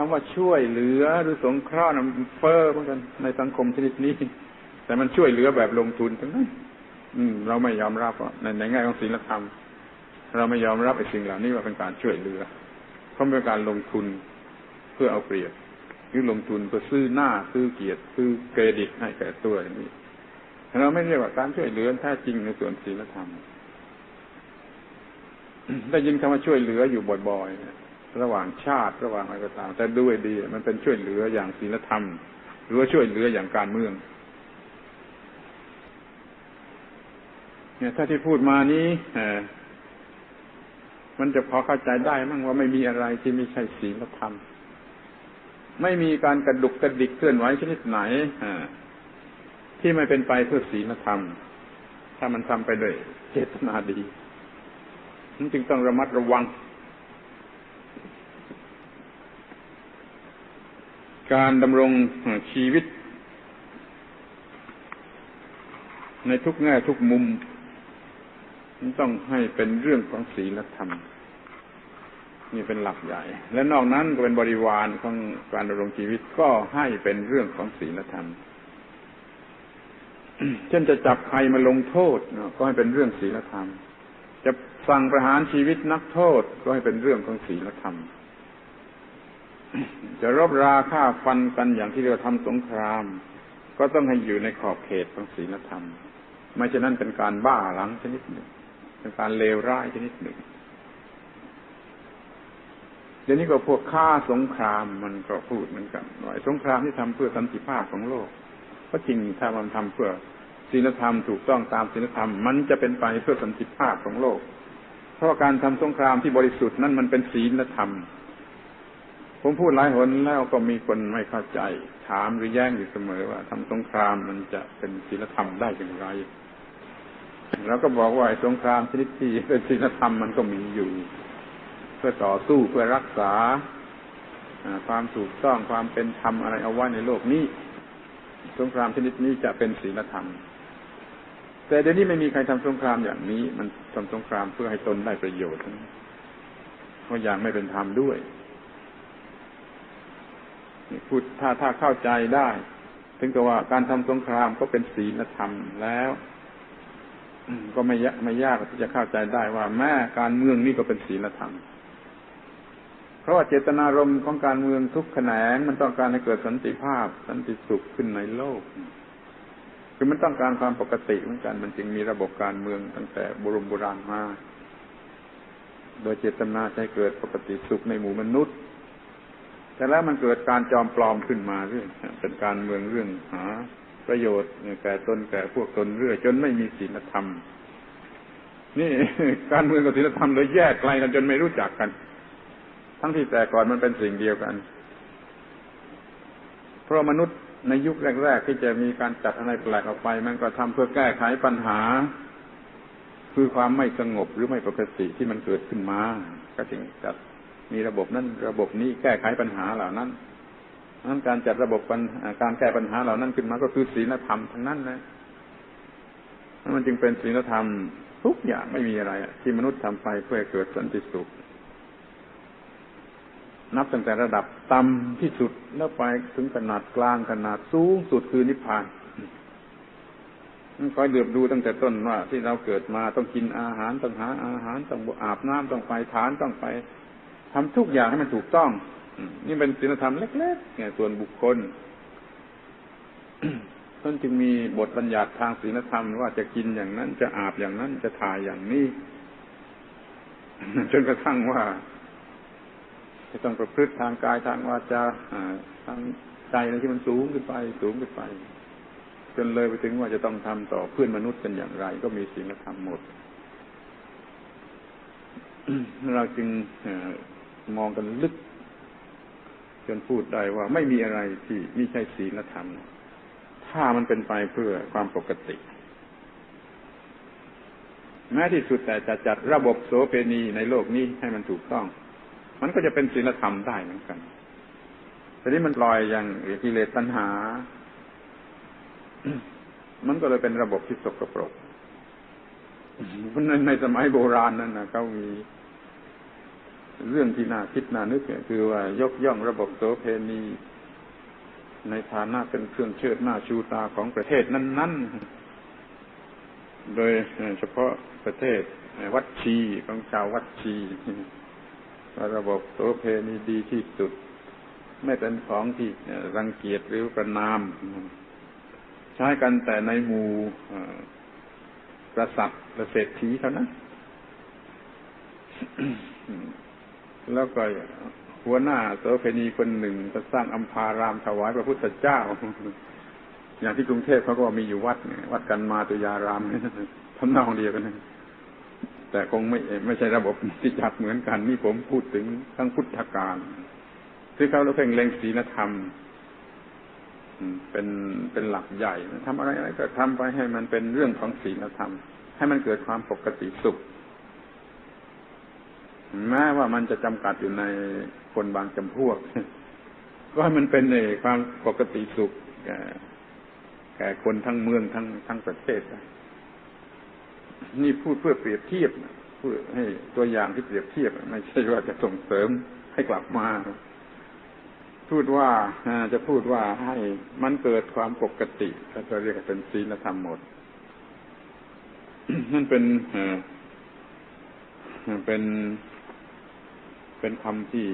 คำว่าช่วยเหลือหรือสงเคราะห์นะมันเฟ้อเหมือนกันในสังคมชนิดนี้ แต่มันช่วยเหลือแบบลงทุนทั้งนั้นเราไม่ยอมรับในในแง่ของศีลธรรม เราไม่ยอมรับไอ้สิ่งเหล่านี้ว่าเป็นการช่วยเหลือเพราะเป็นการลงทุนเพื่อเอาเปรียบหรือลงทุนเพื่อซื้อหน้าซื้อเกียรติซื้อเครดิตให้แก่ตัวอย่างนี้เราไม่เรียกว่าการช่วยเหลือแท้จริงในส่วนศีลธรรมได้ยินคำว่าช่วยเหลืออยู่บ่อยๆ ระหว่างชาติระหว่างอะไรก็ตาม แต่ด้วยดี มันเป็นช่วยเหลืออย่างศีลธรรม หรือว่าช่วยเหลืออย่างการเมือง เนี่ย ถ้าที่พูดมานี้มันจะพอเข้าใจได้มั่งว่าไม่มีอะไรที่ไม่ใช่ศีลธรรม ไม่มีการกระดุกกระดิกเคลื่อนไหวชนิดไหนที่ไม่เป็นไปเพื่อศีลธรรม ถ้ามันทำไปด้วยเจตนาดีนั้นจึงต้องระมัดระวัง การดำรงชีวิต ในทุกแง่ทุกมุมต้องให้เป็นเรื่องของศีลธรรมนี่เป็นหลักใหญ่ และนอกนั้นก็เป็นบริวารของการดำรงชีวิตก็ให้เป็นเรื่องของศีลธรรม เช่นจะจับใครมาลงโทษก็ให้เป็นเรื่องศีลธรรม จะสั่งประหารชีวิตนักโทษก็ให้เป็นเรื่องของศีลธรรม จะรบราฆ่าฟันกันอย่างที่เราทำสงคราม ก็ต้องให้อยู่ในขอบเขตของศีลธรรม ไม่เช่นนั้นเป็นการบ้าหลังชนิดหนึ่ง เป็นการเลวร้ายชนิดหนึ่งเดี๋ยวนี้ก็พวกฆ่าสงครามมันก็พูดเหมือนกันว่าสงครามที่ทำเพื่อสันติภาพของโลกก็จริงถ้ามันทำเพื่อศีลธรรมถูกต้องตามศีลธรรม มันจะเป็นไปเพื่อสันติภาพของโลก เพราะการทำสงครามที่บริสุทธิ์นั้นมันเป็นศีลธรรม ผมพูดหลายหนแล้วก็มีคนไม่เข้าใจ ถามหรือแย้งอยู่เสมอว่าทำสงครามมันจะเป็นศีลธรรมได้อย่างไรแล้วก็บอกว่าสงครามชนิดที่เป็นศีลธรรมมันก็มีอยู่ เพื่อต่อสู้เพื่อรักษาความถูกต้องความเป็นธรรมอะไรเอาไว้ในโลกนี้ สงครามชนิดนี้จะเป็นศีลธรรม แต่เดี๋ยวนี้ไม่มีใครทำสงครามอย่างนี้ มันทำสงครามเพื่อให้ตนได้ประโยชน์เพราะอย่างไม่เป็นธรรมด้วย พูดถ้าถ้าเข้าใจได้ ถึงกับว่าการทำสงครามก็เป็นศีลธรรมแล้วก็ไม่ยากไม่ยากที่จะเข้าใจได้ว่าแม้การเมืองนี่ก็เป็นศีลธรรม เพราะว่าเจตนารมณ์ของการเมืองทุกแขนงมันต้องการให้เกิดสันติภาพ สันติสุขขึ้นในโลก คือมันต้องการความปกติเหมือนกัน มันจึงมีระบบการเมืองตั้งแต่บรมโบราณมา โดยเจตนาให้เกิดปกติสุขในหมู่มนุษย์ แต่แล้วมันเกิดการจอมปลอมขึ้นมาเรื่อยเป็นการเมืองเรื่องหา ประโยชน์แก่ตนแก่พวกตนเรื่อยจนไม่มีศีลธรรม นี่การเมืองกับศีลธรรมเลยแยกไกลกันจนไม่รู้จักกัน ทั้งที่แต่ก่อนมันเป็นสิ่งเดียวกัน เพราะมนุษย์ในยุคแรก ๆ ที่จะมีการจัดอะไรแปลกออกไป มันก็ทำเพื่อแก้ไขปัญหา คือความไม่สงบหรือไม่ปกติที่มันเกิดขึ้นมา ก็จึงจัด มีระบบนั้นระบบนี้แก้ไขปัญหาเหล่านั้นนั้นการจัดระบบการแก้ปัญหาเหล่านั้นขึ้นมาก็คือศีลธรรมทั้งนั้นนะมันจึงเป็นศีลธรรมทุกอย่างไม่มีอะไรที่มนุษย์ทำไปเพื่อเกิดสันติสุข นับตั้งแต่ระดับต่ำที่สุดแล้วไปถึงขนาดกลางขนาดสูงสุดคือนิพพานคอยเดือบดูตั้งแต่ต้นว่า ที่เราเกิดมาต้องกินอาหารต้องหาอาหารต้องอาบน้ำต้องไปฐานต้องไป ทำทุกอย่างให้มันถูกต้องนี่เป็นศีลธรรมเล็กๆเนี่ยส่วนบุคคลท่านจึงมีบทบัญญัติทางศีลธรรมว่าจะกินอย่างนั้นจะอาบอย่างนั้นจะถ่ายอย่างนี้จนกระทั่งว่า จะต้องประพฤติทางกายทางวาจาทางใจอะไรที่มันสูงขึ้นไป สูงขึ้นไป จนเลยไปถึงว่าจะต้องทำต่อเพื่อนมนุษย์กันอย่างไร ก็มีศีลธรรมหมดเราจึง มองกันลึก จนพูดได้ว่าไม่มีอะไรที่ไม่ใช่ศีลธรรม ถ้ามันเป็นไปเพื่อความปกติ แม้ที่สุดแต่จะจัดระบบโสเภณีในโลกนี้ให้มันถูกต้อง มันก็จะเป็นศีลธรรมได้เหมือนกันแต่นี้มันลอยอย่างกิเลสตัณหา มันก็เลยเป็นระบบที่สกปรกในในสมัยโบราณนั่นนะเขามี เรื่องที่น่าคิดน่านึกเนี่ยคือว่ายกย่องระบบโสเพณีในฐานะเป็นเครื่องเชิดหน้าชูตาของประเทศนั้น ๆ โดยเฉพาะประเทศวัดชีของชาววัดชีระบบโสเพณีดีที่สุด ไม่เป็นของที่รังเกียจหรือประนาม ใช้กันแต่ในหมู่กษัตริย์และเศรษฐีเท่านั้น แล้วก็หัวหน้าโสเพณีคนหนึ่งจะสร้างอัมพารามถวายพระพุทธเจ้า อย่างที่กรุงเทพเขาก็มีอยู่วัดวัดกันมาตุยารามทำนองเดียวกันแต่คงไม่ไม่ใช่ระบบที่จัดเหมือนกันนี่ผมพูดถึงทั้งพุทธการที่เขาเราเพ่งเล็งศีลธรรมเป็นเป็นหลักใหญ่ทำอะไรอะไรก็ทำไปให้มันเป็นเรื่องของศีลธรรม ให้มันเกิดความปกติสุข แม้ว่ามันจะจำกัดอยู่ในคนบางจำพวก ก็ให้มันเป็นในความปกติสุขแก่แก่คนทั้งเมืองทั้งทั้งประเทศ นี่พูดเพื่อเปรียบเทียบเพื่อให้ตัวอย่างที่เปรียบเทียบ ไม่ใช่ว่าจะส่งเสริมให้กลับมา พูดว่าจะพูดว่าให้มันเกิดความปกติก็จะเรียกเป็นศีลธรรมหมด นั่นเป็นเป็น เป็นคำที่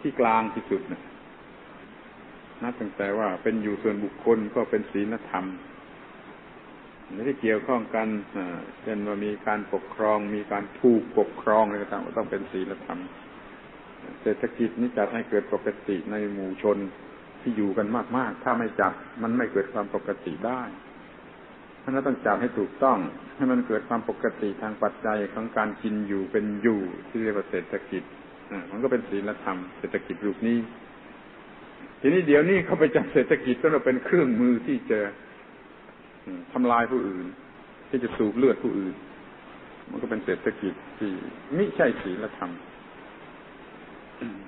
ที่กลางที่สุดนะนับตั้งแต่ว่าเป็นอยู่ส่วนบุคคลก็เป็นศีลธรรมไม่ได้เกี่ยวข้องกันเช่นว่ามีการปกครอง มีการถูกปกครองอะไรต่างๆต้องเป็นศีลธรรม เศรษฐกิจนี้จัดให้เกิดปกติในหมู่ชนที่อยู่กันมาก ๆ ถ้าไม่จัดมันไม่เกิดความปกติได้เพราะนั้นต้องจัดให้ถูกต้อง ให้มันเกิดความปกติทางปัจจัยของการกินอยู่เป็นอยู่ที่เรียกว่าเศรษฐกิจ มันก็เป็นศีลธรรมเศรษฐกิจรูปนี้ ทีนี้เดี๋ยวนี้เขาไปจัดเศรษฐกิจก็เราเป็นเครื่องมือที่จะทำลายผู้อื่น ที่จะสูบเลือดผู้อื่น มันก็เป็นเศรษฐกิจที่ไมิใช่ศีลธรรม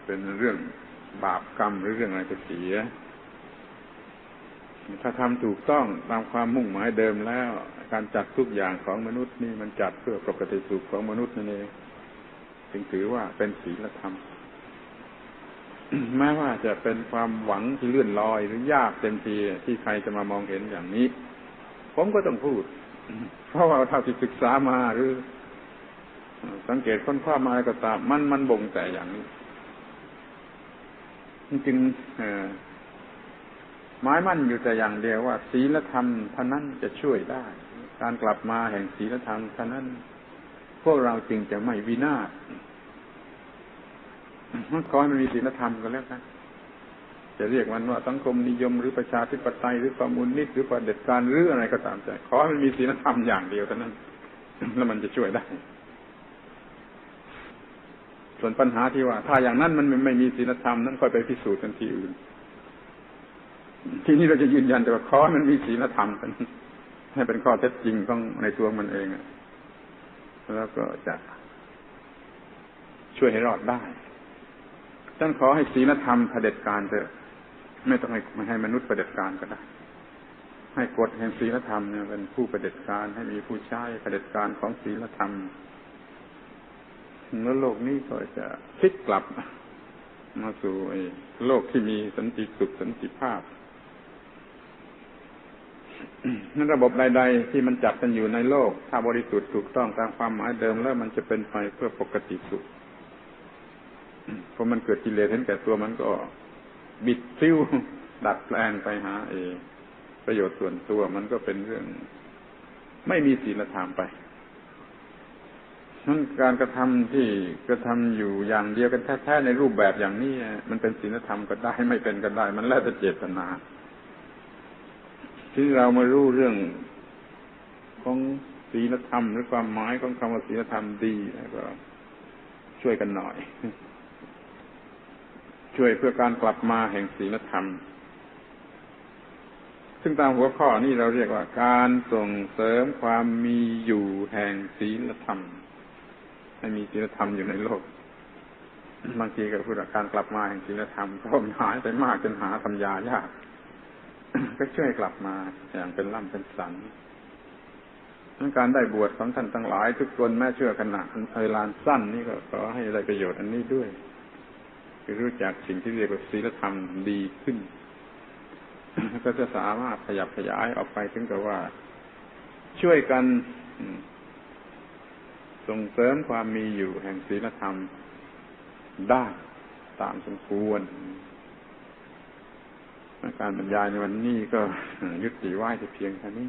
เป็นเรื่องบาปกรรมหรือเรื่องอะไรก็เสีย ถ้าทำถูกต้องตามความมุ่งหมายเดิมแล้ว การจัดทุกอย่างของมนุษย์นี่มันจัดเพื่อปกติสุขของมนุษย์นั่นเอง จึงถือว่าเป็นศีลธรรมแม้ว่าจะเป็นความหวังที่เลื่อนลอยหรือยากเต็มทีที่ใครจะมามองเห็นอย่างนี้ ผมก็ต้องพูด เพราะว่าเท่าที่ศึกษามาหรือ สังเกตค้นคว้ามาก็ตามมันมันบ่งแต่อย่างนี้จริงหมายมั่นอยู่แต่อย่างเดียวว่าศีลธรรมเท่านั้นจะช่วยได้ การกลับมาแห่งศีลธรรมเท่านั้น วกเราจึงจะไม่วินาศขอให้มันมีศีลธรรมก็แล้วกันจะเรียกมันว่าสังคมนิยมหรือประชาธิปไตยหรือคอมมิวนิสต์หรือประเด็จการหรืออะไรก็ตามใจขอให้มันมีศีลธรรมอย่างเดียวเท่านั้น แล้วมันจะช่วยได้ ส่วนปัญหาที่ว่า ถ้าอย่างนั้นมันไม่มีศีลธรรมนั้นค่อยไปพิสูจน์กันที่อื่น ที่นี้เราจะยืนยันแต่ว่าขอมันมีศีลธรรมกันให้เป็นข้อเท็จจริงของในตัวมันเอง แล้วก็จะช่วยให้รอดได้ท่านขอให้ศีลธรรมเผด็จการเถอะไม่ต้องให้ไม่ให้มนุษย์เผด็จการก็ได้ ให้กฎแห่งศีลธรรมเนี่ยเป็นผู้เผด็จการให้มีผู้ใช้เผด็จการของศีลธรรมแล้วโลกนี้ก็จะพลิกกลับ มาสู่โลกที่มีสันติสุขสันติภาพ นั้นระบบใด ๆ ที่มันจัดกันอยู่ในโลก ถ้าบริสุทธิ์ถูกต้องตามความหมายเดิมแล้วมันจะเป็นไปเพื่อปกติสุขพอมันเกิดกิเลสเห็นแก่ตัวมันก็บิดซิ้วดัดแปลงไปหาเองประโยชน์ส่วนตัวมันก็เป็นเรื่อง ไม่มีศีลธรรมไปนั้นการกระทำที่กระทำอยู่อย่างเดียวกันแท้ๆในรูปแบบอย่างนี้มันเป็นศีลธรรมก็ได้ไม่เป็นก็ได้ มันแล้วแต่เจตนา ที่เรามารู้เรื่องของศีลธรรมหรือความหมายของคำว่าศีลธรรมดีก็ช่วยกันหน่อย ช่วยเพื่อการกลับมาแห่งศีลธรรม ซึ่งตามหัวข้อนี้เราเรียกว่าการส่งเสริมความมีอยู่แห่งศีลธรรม ให้มีศีลธรรมอยู่ในโลก บางทีก็พูดการกลับมาแห่งศีลธรรมก็หายไปมากจนหาทำยายาก ก็ช่วยกลับมา อย่างเป็นล่ำเป็นสันการได้บวชของท่านทั้งหลาย ทุกคนแม้เชื่อขณะเวลาสั้นนี่ก็ขอให้ได้ประโยชน์อันนี้ด้วยคือรู้จักสิ่งที่เรียกว่าศีลธรรมดีขึ้น ก็จะสามารถขยับขยายออกไปถึงกับว่า ช่วยกันส่งเสริมความมีอยู่แห่งศีลธรรมได้ตามสมควร การบรรยายในวันนี้ก็ยุติไว้แต่เพียงเท่านี้